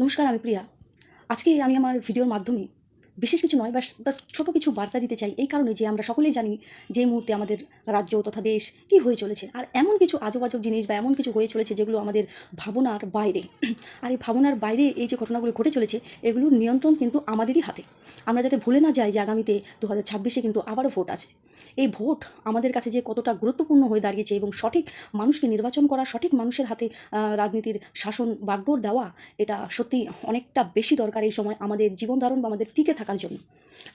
নমস্কার আমি প্রিয়া। আজকে আমি আমার ভিডিওর মাধ্যমে বিশেষ কিছু নয়, বাস বাস ছোটো কিছু বার্তা দিতে চাই। এই কারণে যে আমরা সকলেই জানি যে মুহূর্তে আমাদের রাজ্য তথা দেশ কী হয়ে চলেছে। আর এমন কিছু আজব আজব জিনিস বা এমন কিছু হয়ে চলেছে যেগুলো আমাদের ভাবনার বাইরে। আর এই ভাবনার বাইরে এই যে ঘটনাগুলো ঘটে চলেছে, এগুলোর নিয়ন্ত্রণ কিন্তু আমাদেরই হাতে। আমরা যাতে ভুলে না যাই যে আগামীতে দু হাজার ছাব্বিশে কিন্তু আবারও ভোট আছে। এই ভোট আমাদের কাছে যে কতটা গুরুত্বপূর্ণ হয়ে দাঁড়িয়েছে এবং সঠিক মানুষকে নির্বাচন করা, সঠিক মানুষের হাতে রাজনীতির শাসন বাগডোর দেওয়া, এটা সত্যি অনেকটা বেশি দরকার এই সময় আমাদের জীবন ধারণ বা আমাদের টিকে থাকার জন্য।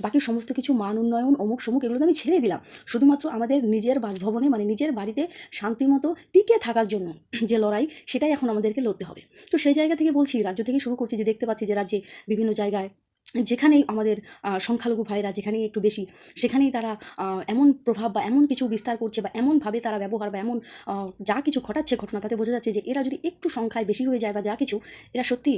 বাকি সমস্ত কিছু মান, উন্নয়ন, অমুক সমুক এগুলো আমি ছেড়ে দিলাম। শুধুমাত্র আমাদের নিজের বাসভবনে মানে নিজের বাড়িতে শান্তিমতো টিকে থাকার জন্য যে লড়াই, সেটাই এখন আমাদেরকে লড়তে হবে। তো সেই জায়গা থেকে বলছি, রাজ্য থেকে শুরু করছি যে দেখতে পাচ্ছি যে রাজ্যে বিভিন্ন জায়গায় যেখানেই আমাদের সংখ্যালঘু ভাইরা যেখানেই একটু বেশি, সেখানেই তারা এমন প্রভাব বা এমন কিছু বিস্তার করছে বা এমনভাবে তারা ব্যবহার বা এমন যা কিছু ঘটাচ্ছে ঘটনা তাতে বোঝা যাচ্ছে যে এরা যদি একটু সংখ্যায় বেশি হয়ে যায় বা যা কিছু, এরা সত্যি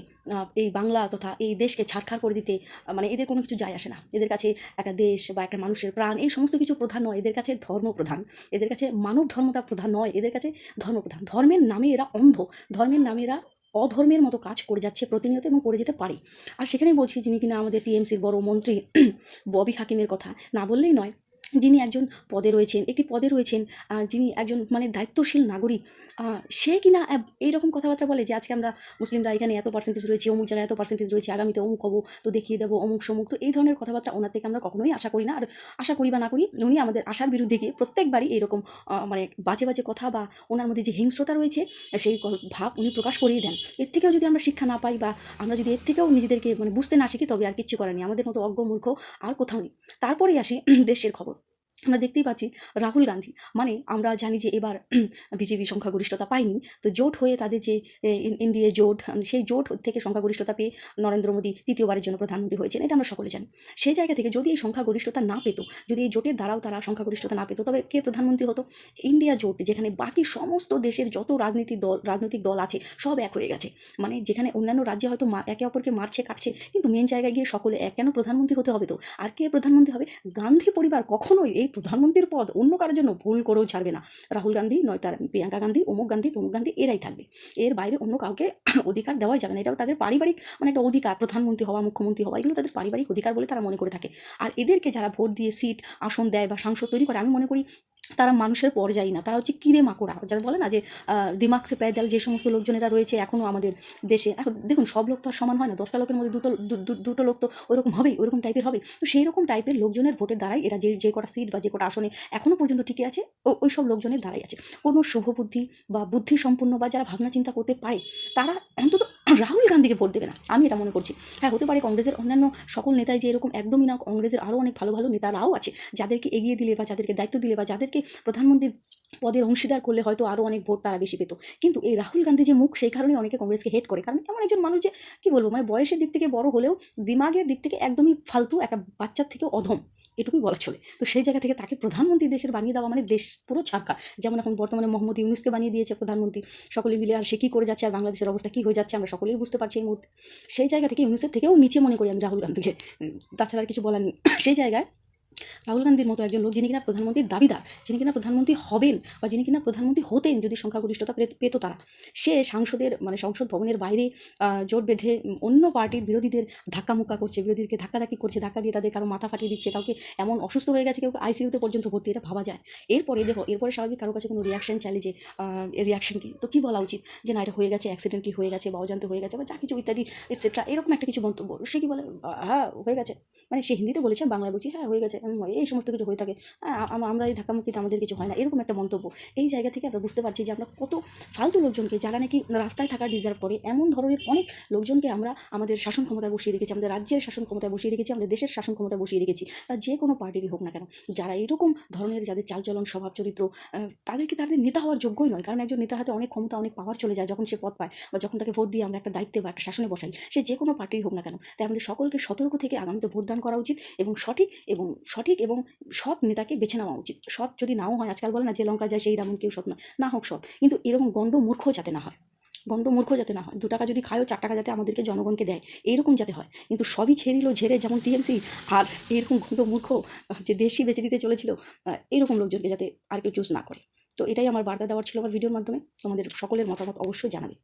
এই বাংলা তথা এই দেশকে ছাড়খাড় করে দিতে মানে এদের কোনো কিছু যায় আসে না। এদের কাছে একটা দেশ বা একটা মানুষের প্রাণ, এই সমস্ত কিছু প্রধান নয়, এদের কাছে ধর্ম প্রধান। এদের কাছে মানব ধর্মটা প্রধান নয়, এদের কাছে ধর্ম প্রধান। ধর্মের নামে এরা অন্ধ, ধর্মের নামে এরা অধর্মের মতো কাজ করে যাচ্ছে, প্রতিনিয়ত এবং করে যেতে পারে। আর সেখানে বলছি যিনি কিনা আমাদের টিএমসির বড় মন্ত্রী, ববি হাকিমের কথা, না বললেই নয়। যিনি একজন পদে রয়েছেন, একটি পদে রয়েছেন যিনি একজন মানে দায়িত্বশীল নাগরিক সে কিনা এইরকম কথাবার্তা বলে যে আজকে আমরা মুসলিমরা এখানে এত পার্সেন্টেজ রয়েছে, অমুক জায়গায় এত পার্সেন্টেজ রয়েছে, আগামীতে অমুক হব, তো দেখিয়ে দেবো, অমুক সমুক, তো এই ধরনের কথাবার্তা ওনার থেকে আমরা কখনোই আশা করি না। আর আশা করি বা না করি, উনি আমাদের আশার বিরুদ্ধে গিয়ে প্রত্যেকবারই এইরকম মানে বাজে বাজে কথা বা ওনার মধ্যে যে হিংস্রতা রয়েছে, সেই ভাব উনি প্রকাশ করিয়ে দেন। এর থেকেও যদি আমরা শিক্ষা না পাই বা আমরা যদি এর থেকেও নিজেদেরকে মানে বুঝতে না শিখি, তবে আর কিচ্ছু করার আমাদের মতো অজ্ঞ মূর্খ আর কোথাও নেই। তারপরেই আসি দেশের খবর। আমরা দেখতেই পাচ্ছি রাহুল গান্ধী। মানে আমরা জানি যে এবার বিজেপি সংখ্যাগরিষ্ঠতা পায়নি। তো জোট হয়ে তাদের যে এনডিএ জোট সেই জোট থেকে সংখ্যাগরিষ্ঠতা পেয়ে নরেন্দ্র মোদী তৃতীয়বারের জন্য প্রধানমন্ত্রী হয়েছেন। এটা আমরা সকলে জানি। সেই জায়গা থেকে যদি এই সংখ্যাগরিষ্ঠতা না পেত, যদি এই জোটের দ্বারাও তারা সংখ্যাগরিষ্ঠতা না পেত, তবে কে প্রধানমন্ত্রী হতো? ইন্ডিয়া জোট, যেখানে বাকি সমস্ত দেশের যত রাজনীতি দল, রাজনৈতিক দল আছে, সব এক হয়ে গেছে। মানে যেখানে অন্যান্য রাজ্যে হয়তো একে অপরকে মারছে, কাটছে, কিন্তু মেন জায়গায় গিয়ে সকলে এক। কেন প্রধানমন্ত্রী হতে হবে তো? আর কে প্রধানমন্ত্রী হবে? গান্ধী পরিবার কখনোই এই প্রধানমন্ত্রীর পদ অন্য কারোর জন্য ভুল করেও ছাড়বে না। রাহুল গান্ধী নয় তার প্রিয়াঙ্কা গান্ধী অমুক গান্ধী তমুক গান্ধী, এরাই থাকবে। এর বাইরে অন্য কাউকে অধিকার দেওয়াই যাবে না। এটাও তাদের পারিবারিক মানে একটা অধিকার, প্রধানমন্ত্রী হওয়া, মুখ্যমন্ত্রী হওয়া, এগুলো তাদের পারিবারিক অধিকার বলে তারা মনে করে থাকে। আর এদেরকে যারা ভোট দিয়ে সিট, আসন দেয় বা সাংসদ তৈরি করে, আমি মনে করি তারা মানুষের পর্যায়ী না। তারা হচ্ছে কিরে মাকড়া। যারা বলে না যে দিমাগ সে প্যাদাল যে সমস্ত লোকজনেরা রয়েছে এখনও আমাদের দেশে। এখন দেখুন, সব লোক তো আর সমান হয় না। দশটা লোকের মধ্যে দুটো দুটো লোক তো ওরকম হবেই, ওরকম টাইপের হবে তো সেই রকম টাইপের লোকজনের ভোটের দ্বারাই এরা যে যে কটা সিট বা যে কটা আসনে এখনও পর্যন্ত টিকে আছে ওই সব লোকজনের দ্বারাই আছে। কোনো শুভ বুদ্ধি বা বুদ্ধি সম্পন্ন বা যারা ভাবনা চিন্তা করতে পারে, তারা অন্তত রাহুল গান্ধীকে ভোট দেবে না। আমি এটা মনে করছি। হ্যাঁ হতে পারে কংগ্রেসের অন্যান্য সকল নেতাই যে এরকম একদমই না, কংগ্রেসের আরও অনেক ভালো ভালো নেতারাও আছে, যাদেরকে এগিয়ে দিলে বা যাদেরকে দায়িত্ব দিলে বা যাদেরকে প্রধানমন্ত্রীর পদের অংশীদার করলে হয়তো আরও অনেক ভোট তারা বেশি পেত। কিন্তু এই রাহুল গান্ধী যে মুখ, সেই কারণে অনেকে কংগ্রেসকে হেট করে। কারণ এমন একজন মানুষ যে, কী বলব মানে বয়সের দিক থেকে বড় হলেও, দিমাগের দিক থেকে একদমই ফালতু একটা বাচ্চার থেকে অধম। এটুকুই বলা চলে। তো সেই জায়গা থেকে তাকে প্রধানমন্ত্রী দেশের বানিয়ে দেওয়া মানে দেশ পুরো ছাড়কা যেমন এখন বর্তমানে মোহাম্মদ ইউনুসকে বানিয়ে দিয়েছে প্রধানমন্ত্রী। সকলে মিলে আর সে কী করে যাচ্ছে আর বাংলাদেশের অবস্থা কী হয়ে যাচ্ছে আমরা সকলেই বুঝতে পারছি এই মুহূর্তে। সেই জায়গা থেকে ইউনুসের থেকেও নিচে মনে করি আমি রাহুল গান্ধীকে। তাছাড়া আর কিছু বলার নেই। সেই জায়গায় রাহুল গান্ধীর মতো একজন লোক যিনি কিনা প্রধানমন্ত্রীর দাবিদার, যিনি কিনা প্রধানমন্ত্রী হবেন বা যিনি কিনা প্রধানমন্ত্রী হতেন যদি সংখ্যাগরিষ্ঠতা পেত- তারা, সে সাংসদের মানে সংসদ ভবনের বাইরে জোট বেঁধে অন্য পার্টির বিরোধীদের ধাক্কামুক্কা করছে, বিরোধীদেরকে ধাক্কাধাক্কি করছে, ধাক্কা দিয়ে তাদের কারও মাথা ফাটিয়ে দিচ্ছে, কাউকে এমন অসুস্থ হয়ে গেছে, কেউ আইসিইউতে পর্যন্ত ভর্তি, এটা ভাবা যায়। এরপরে দেখো, এরপরে স্বাভাবিক কারও কাছে কোনো রিয়াকশন চাইলে যে রিয়াকশন কি? তো কি বলা উচিত? যে না, এটা হয়ে গেছে অ্যাক্সিডেন্টলি হয়ে গেছে বা অজান্তে হয়ে গেছে বা যা কিছু ইত্যাদি এটসেট্রা এরকম একটা কিছু মন্তব্য। সে কি বলে? হ্যাঁ হয়ে গেছে। মানে সে হিন্দিতে বলেছে, বাংলায় বলছি হ্যাঁ হয়ে গেছে। হয়, এই সমস্ত কিছু হয়ে থাকে। হ্যাঁ আমরা এই ধাক্কামুক্তিতে আমাদের কিছু হয় না এরকম একটা মন্তব্য। এই জায়গা থেকে আমরা বুঝতে পারছি যে আমরা কত ফালতু লোকজনকে যারা নাকি রাস্তায় থাকা ডিজার্ভ করে এমন ধরনের অনেক লোকজনকে আমরা আমাদের শাসন ক্ষমতায় বসিয়ে রেখেছি আমাদের রাজ্যের শাসন ক্ষমতায় বসিয়ে রেখেছি আমাদের দেশের শাসন ক্ষমতায় বসিয়ে রেখেছি। তা যে কোনো পার্টিরই হোক না কেন যারা এরকম ধরনের যাদের চালচলন স্বভাব চরিত্র তাদেরকে তাদের নেতা হওয়ার যোগ্যই নয়। কারণ একজন নেতার হাতে অনেক ক্ষমতা অনেক পাওয়ার চলে যায় যখন সে পদ পায় বা যখন তাকে ভোট দিয়ে আমরা একটা দায়িত্বে বা একটা শাসনে বসাই। সে যে কোনো পার্টির হোক না কেন। তাই আমাদের সকলকে সতর্ক থেকে আগামীতে ভোটদান করা উচিত এবং সঠিক এবং সঠিক এবং সৎ নেতাকে বেছে নেওয়া উচিত। সৎ যদি নাও হয় আজকাল বলে না যে লঙ্কা যায় সেই রামন কেউ সৎ না। না হোক সৎ। কিন্তু এরকম গণ্ড মূর্খ যাতে না হয় গণ্ড মূর্খ যাতে না হয় দু টাকা যদি খায়ও চার টাকা যাতে আমাদেরকে জনগণকে দেয় এইরকম যাতে হয়। কিন্তু সবই খেয়ে নিল ঝেড়ে যেমন টিএমসি আর এইরকম গণ্ড মূর্খ যে দেশি বেঁচে দিতে চলেছিল আহ, এইরকম লোকজনকে যাতে আর কেউ চুজ না করে। তো এটাই আমার বার্তা দেওয়ার ছিল আমার ভিডিওর মাধ্যমে। তোমাদের সকলের মতামত অবশ্যই জানাবে।